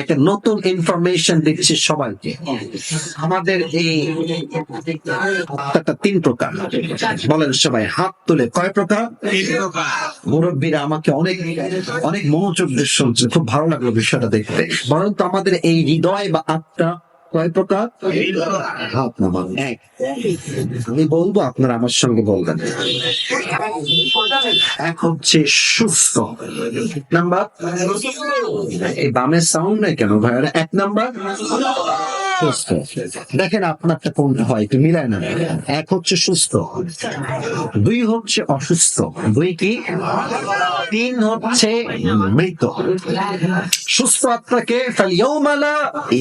একটা নতুন ইনফরমেশন দিচ্ছে সবাইকে। আমাদের এই তিন প্রকার। বলেন সবাই হাত তুলে কয় প্রকার? মুরব্বীরা আমাকে অনেক অনেক মনোযোগ দিয়ে শুনছে। খুব ভালো লাগল বিষয়টা দেখতে। বরং তো আমাদের এই হৃদয় বা আত্মা কয় প্রকার? হাত নামান এক। আমি বলব আপনারা আমার সঙ্গে বলবেন। এক হচ্ছে সুস্থ। নাম্বার। এই বামের সাউন্ড নাই কেন ভাইয়ারা? এক নাম্বার। সুস্থ। দেখেন তো কোনটা হয়, একটু মিলায় না এক হচ্ছে সুস্থ, দুই হচ্ছে অসুস্থ, দুই কি? তিন হচ্ছে মৃত। সুস্থ আত্মাকে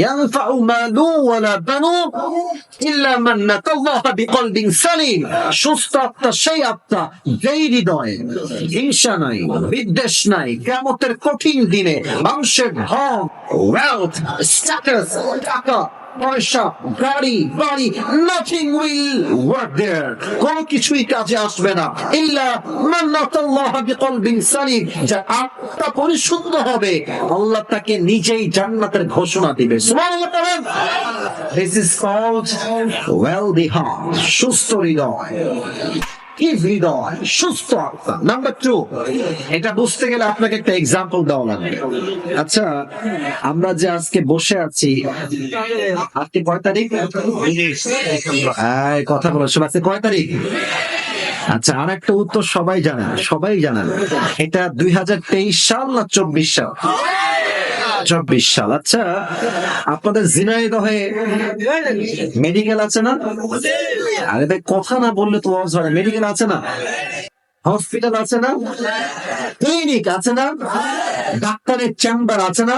ইয়ানফাউ মালু ওয়ালা বানু ইল্লা মান বিকলবিন সালিম। সুস্থ আত্মা সেই আত্মা যেই হৃদয়ে হিংসা নাই, বিদ্বেষ নাই কেমতের কঠিন দিনে মানুষের ধন ওয়েলথ স্ট্যাটাস টাকা পয়সা, গাড়ি, বাড়ি নাথিং উইল ওয়ার্ক দেয়ার কোন কিছুই কাজে আসবে না। ইল্লা মান আতাল্লাহ বিকলবিন সালিম। যার আত্মা পরিশুদ্ধ হবে, আল্লাহ তাকে নিজেই জান্নাতের ঘোষণা দিবে। সুবহানাল্লাহ this is called wealthy heart সুস্থ হৃদয়। হৃদয়? সুস্থ আত্মা। নাম্বার টু এটা বুঝতে গেলে আপনাকে একটা এক্সাম্পল দেওয়া লাগবে। আচ্ছা আমরা যে আজকে বসে আছি, আজকে কয় তারিখ? কথা বলো সব আজকে কয় তারিখ? আচ্ছা আর একটা উত্তর সবাই জানেন সবাই জানেন। এটা দুই হাজার তেইশ সাল না চব্বিশ সাল? চব্বিশ সাল। আচ্ছা আপনাদের ঝিনাইদহে মেডিকেল আছে না? আরে ভাই, কথা না বললে তো মেডিকেল আছে না? হসপিটাল আছে না? ক্লিনিক আছে না? ডাক্তারের চেম্বার আছে না?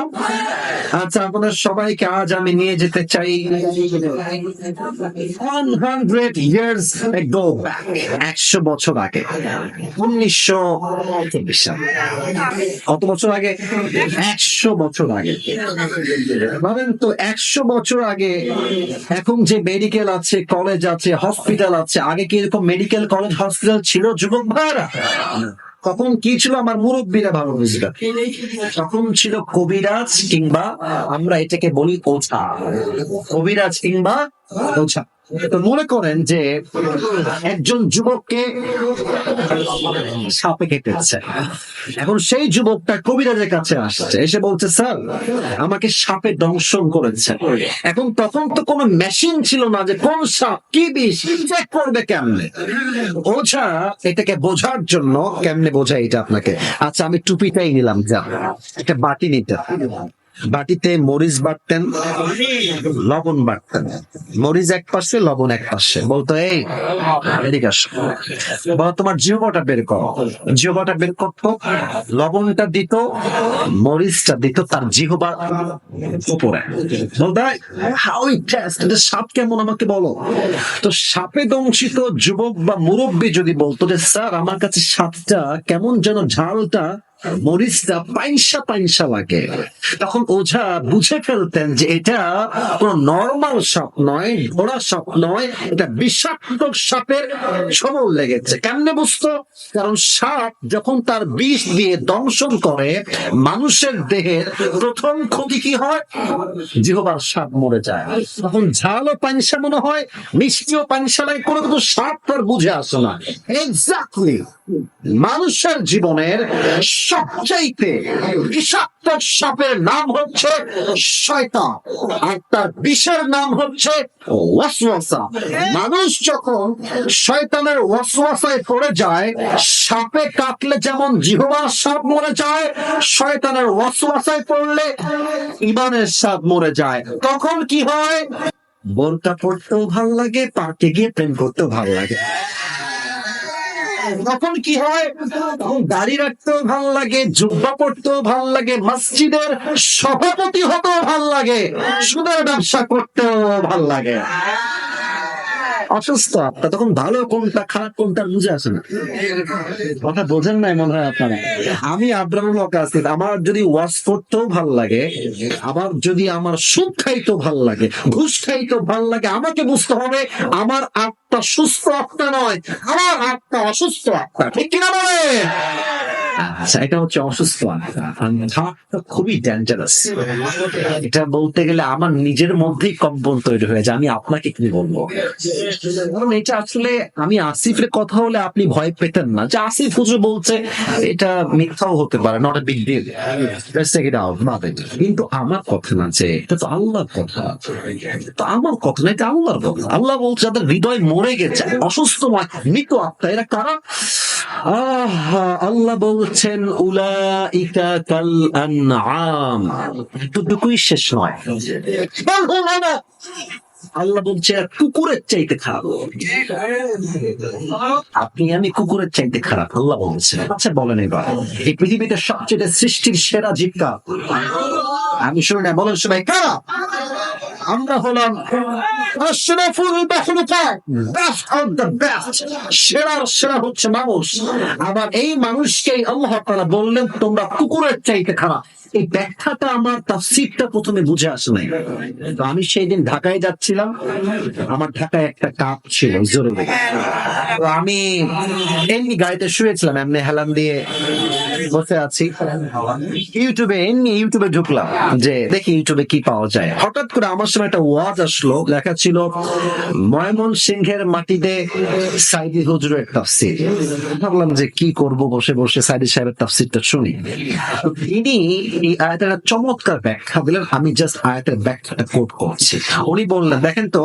আচ্ছা আপনার সবাইকে আজ আমি নিয়ে যেতে চাই। ওয়ান হান্ড্রেড ইয়ার্স একশো বছর আগে, উনিশশো কত বছর আগে? একশো বছর আগে। ভাবেন তো, একশো বছর আগে এখন যে মেডিকেল আছে কলেজ আছে হসপিটাল আছে, আগে কি এরকম মেডিকেল কলেজ হসপিটাল ছিল? যুবক ভাইরা তখন কি ছিল আমার মুরব্বীরা ভালো বুঝবে। তখন ছিল কবিরাজ কিংবা আমরা এটাকে বলি ওছা কবিরাজ কিংবা তো মনে করেন যে একজন যুবককে সাপে কেটেছে। এখন সেই যুবকটা কবিরাজের কাছে আসছে। এসে বলছে, স্যার, আমাকে সাপে দংশন করেছে। এখন তখন তো কোনো মেশিন ছিল না যে কোন সাপ কি বিষ করবে কেমনে? ওঝা, এটাকে বোঝার জন্য কেমনে বোঝায় এটা আপনাকে? আচ্ছা আমি টুপিটাই নিলাম যা একটা বাটি নিতে বাটিতে মরিচ বাটতেন, লবণ বাটতেন। মরিচ এক পাশে, লবণ এক পাশে। বলতো, এই, এদিকে তোমার জিহ্বাটা বের করো। বের করতো, লবণটা দিত, মরিচটা দিত তার জিহ্বা উপরে। হাউ সাপ কেমন আমাকে বলো? তো সাপে দংশিত যুবক বা মুরব্বী যদি বলতো যে, স্যার, আমার কাছে সাপটা কেমন যেন ঝালটা মরিচটা পাইনসা পাইনসা লাগে। তখন ওঝা বুঝে ফেলতেন যে এটা কোন নর্মাল সাপ নয়, ঘোড়া সাপ নয়, এটা বিষাক্ত সাপের সবল লেগেছে। কেমনে বুঝতো? কারণ সাপ যখন তার বিষ দিয়ে দংশন করে, মানুষের দেহের প্রথম ক্ষতি কি হয়? জিহবার সাপ মরে যায়। তখন ঝালও পানিসা মনে হয়, মিষ্টিও পানিসা লাগে। কোনো কিন্তু সাপ তার বুঝে আসে না। এক্স্যাক্টলি মানুষের জীবনের সবচাইতে বিষাক্ত সাপের নাম হচ্ছে শয়তান। আর তার বিষের নাম হচ্ছে ওয়াসওয়াসা। মানুষ যখন শয়তানের ওয়াসওয়াসায় পড়ে যায়, সাপে কাটলে যেমন জিহবা সাপ মরে যায়, শয়তানের ওয়াসওয়াসায় পড়লে ইমানের সাপ মরে যায়। তখন কি হয়? বোরকা পড়তেও ভালো লাগে, পার্কে গিয়ে প্রেম করতেও ভালো লাগে। তখন কি হয়? তখন দাড়ি রাখতেও ভালো লাগে, জুব্বা পড়তেও ভালো লাগে, মসজিদের সভাপতি হতেও ভালো লাগে, সুদের ব্যবসা করতেও ভালো লাগে। অসুস্থ আপনার তখন ভালো কোনটা খারাপ কোনটা বুঝে আসে না। কথা বোঝেন নাই মনে হয় আপনারা। আমি আব্রাহুল আছি আমার যদি ওয়াশ করতেও ভালো লাগে আবার যদি আমার সুদ খাইতেও ভালো লাগে ঘুষ খাইতেও ভালো লাগে আমাকে বুঝতে হবে আমার আত্মা সুস্থ আত্মা নয় আমার আত্মা অসুস্থ আত্মা ঠিক কিনা বলে এটা হচ্ছে অসুস্থ খুবই ডেঞ্জারাস এটা বলতে গেলে আমার নিজের মধ্যেই কম্পন তৈরি হয়ে যায় আমি আপনাকে কি বলব কারণ এটা আসলে আমি আসিফের কথা হলে আপনি ভয় পেতেন না যে আসিফ হুজুর বলছে এটা মিথ্যাও হতে পারে নট এ বিগ ডিল কিন্তু আমার কথা না যে এটা তো আল্লাহর কথা তো আমার কথা না এটা আল্লাহর কথা আল্লাহ বলছে যাদের হৃদয় মরে গেছে অসুস্থ মৃত আত্মা এরা কারা আল্লাহ বলছেন, উলাইকা কাল আনআম। শেষ নয়। আল্লাহ বলছে, কুকুরের চাইতে খারাপ। আপনি, আমি কুকুরের চাইতে খারাপ, আল্লাহ বলছে আচ্ছা বলেন এবার। এই পৃথিবীতে সবচেয়ে সৃষ্টির সেরা জীবকা আমি শুনি বলেন সবাই, কারা? আমরা হলাম আশরাফুল মাখলুকাত বেস্ট অফ দ্য বেস্ট সেরা সেরা হচ্ছে মানুষ। আবার এই মানুষকেই আল্লাহ তাআলা বললেন তোমরা কুকুরের চাইতে খারাপ। এই ব্যাখ্যাটা আমার তাফসীরটা প্রথমে বুঝে আসে নাই। তো আমি সেই দিন ঢাকায় যাচ্ছিলাম। আমার ঢাকায় একটা কাপ ছিল জোরে তো আমি এমনি গাড়িতে শুয়েছিলাম এমনি হেলান দিয়ে। বসে আছি। ইউটিউবে এমনি ইউটিউবে ঢুকলাম যে দেখি ইউটিউবে কি পাওয়া যায়। হঠাৎ করে আমার সময় একটা ওয়াজ আসলো, লেখা ছিল ময়মন সিংহের মাটিতে সাইদি হুজুরের তাফসির। ভাবলাম যে কি করব বসে বসে সাইদি সাহেবের তাফসিরটা শুনি। এই আয়াতের চমৎকার ব্যাখ্যা দিলেন, আমি জাস্ট আয়াতের ব্যাখ্যাটা কোট করছি। উনি বললেন, দেখেন তো,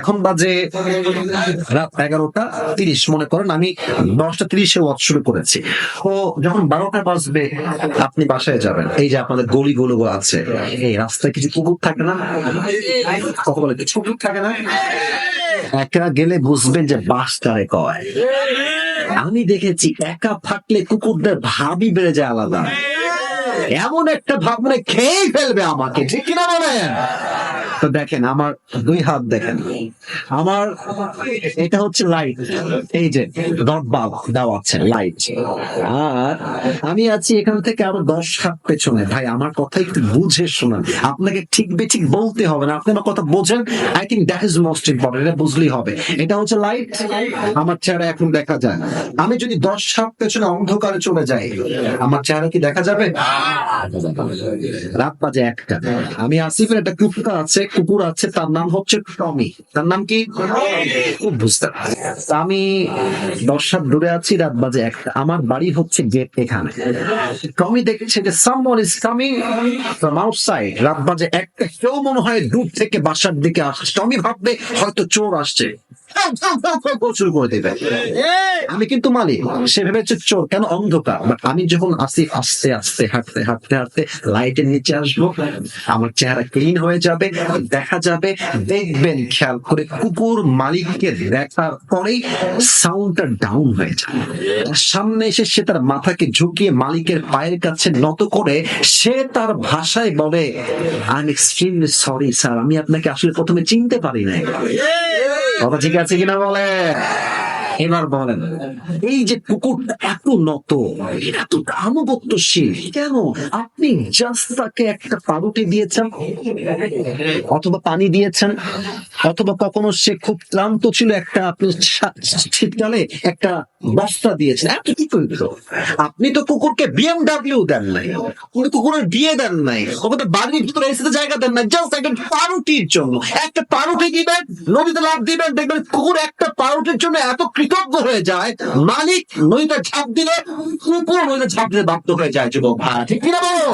এখন বাজে রাত এগারোটা তিরিশ, মনে করেন আমি দশটা তিরিশে ওয়াজ শুরু করেছি। তো যখন বারোটা বাজবে আপনি বাসায় যাবেন। এই যে আপনাদের গলিগুলো আছে। এই রাস্তায় কিছু কুকুর থাকে না? কুকুর থাকে না? একা গেলে বুঝবেন যে বাসটারে কয়। আমি দেখেছি একা থাকলে কুকুরদের ভাবই বেড়ে যায় আলাদা। এমন একটা ভাব মানে খেয়ে ফেলবে আমাকে, ঠিক কিনা বলেন? তো দেখেন, আমার দুই হাত দেখেন। আমার এটা হচ্ছে লাইট এই যে ডট বাল্ব দেওয়া আছে লাইট আর আমি আছি এখান থেকে আরও দশ হাত পেছনে। ভাই, আমার কথা একটু বুঝে শোনান। আপনাকে ঠিক বেঠিক বলতে হবে না। আপনি আমার কথা বোঝেন। I think that is most important এটা বুঝলেই হবে। এটা হচ্ছে লাইট আমার চেহারা এখন দেখা যায়। আমি যদি দশ হাত পেছনে অন্ধকারে চলে যাই, আমার চেহারা কি দেখা যাবে। রাত বাজে একটা। আমি আসিফের একটা কুকুর আছে। কুকুর আছে, তার নাম হচ্ছে টমি। তার নাম কি? বুঝতে আমি দশ সাত দূরে আছি, রাত বাজে একটা। আমার বাড়ি হচ্ছে গেট এখানে। টমি দেখেছে যে someone is coming from outside রাত বাজে একটা। কেউ মনে হয় দূর থেকে বাসার দিকে আসছে। টমি ভাববে হয়তো চোর আসছে। শুরু করে দেবে আমি কিন্তু মালিক। সে ভেবেছে চোর কেন অন্ধকার? But আমি যখন আসি আস্তে আস্তে হাঁটতে হাঁটতে হাঁটতে লাইটের নিচে আসব আমার চেহারা ক্লিন হয়ে যাবে দেখা যাবে দেখবেন খেয়াল করে কুকুর মালিককে দেখার পরেই সাউন্ডটা ডাউন হয়ে যাবে সামনে এসে সে তার মাথাকে ঝুঁকিয়ে মালিকের পায়ের কাছে নত করে সে তার ভাষায় বলে I am extremely sorry sir আমি আপনাকে আসলে প্রথমে চিনতে পারি নাই। কথা ঠিক আছে কিনা বলে? এবার বলেন, এই যে কুকুরটা এত নত এত কেন? আপনি জাস্ট তাকে একটা দিয়েছেন, অথবা পানি দিয়েছেন, অথবা কখনো সে খুব ক্লান্ত ছিল, একটা আপনি শীতকালে একটা দিয়েছেন, এত কি আপনি তো কুকুরকে বিএমডাব্লিউ দেন নাই আপনি কুকুরের বিয়ে দেন নাই ওকে বাড়ির ভিতরে এসে জায়গা দেন নাই জাস্ট একটা পাউরুটির জন্য, একটা পাউরুটি দিবেন, নদীতে লাভ দিবেন, দেখবেন কুকুর একটা পাউরুটির জন্য এত কৃতজ্ঞ হয়ে যায়। মালিক নদীতে ঝাঁপ দিলে কুকুর নদীতে ঝাঁপ দিলে বাপ্ত হয়ে যায় যুবক ভাই। ঠিক কিনা বলো?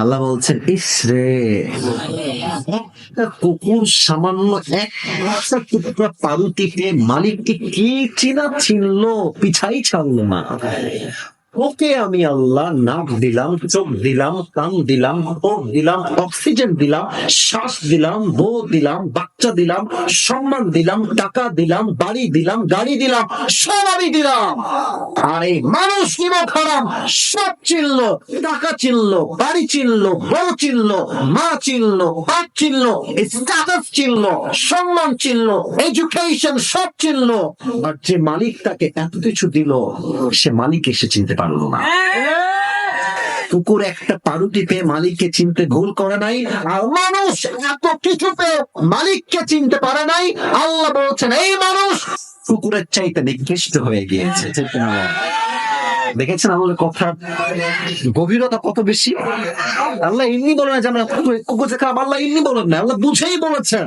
আল্লাহ বলছেন ইসরে কুকুর সামান্য এক টুকরা পাউরুটিতে মালিককে কি চিনা চিনলো? পিছাই ছাড়লো না। ওকে আমি আল্লাহ নাক দিলাম, চোখ দিলাম, কান দিলাম ঠোঁট দিলাম, অক্সিজেন দিলাম, শ্বাস দিলাম বউ দিলাম, বাচ্চা দিলাম, সম্মান দিলাম, টাকা দিলাম, বাড়ি দিলাম, গাড়ি দিলাম, সব আমি দিলাম। আর এই মানুষ কিনো খারাপ? সব চিনলো, টাকা চিনলো, বাড়ি চিনলো, বউ চিনলো, মা চিনলো, বাপ চিনলো স্ট্যাটাস চিনলো, সম্মান চিনলো এডুকেশন সব চিনলো। আর যে মালিক তাকে এত কিছু দিল, সে মালিক এসে চিনতে পারল না। কুকুর একটা পারুটি পেয়ে মালিককে চিনতে ভুল করে নাই, আর মানুষ এত কিছু পেয়ে মালিককে চিনতে পারে নাই, আল্লাহ বলছেন, এই মানুষ কুকুরের চাইতে নিকৃষ্ট হয়ে গিয়েছে। দেখেছেন আমাদের কথা? গভীরতা কত বেশি? আল্লাহ ইন্নি বলেন যে আমরা কুকুর আল্লাহ ইন্নি বলেন না, আল্লাহ বুঝেই বলেছেন।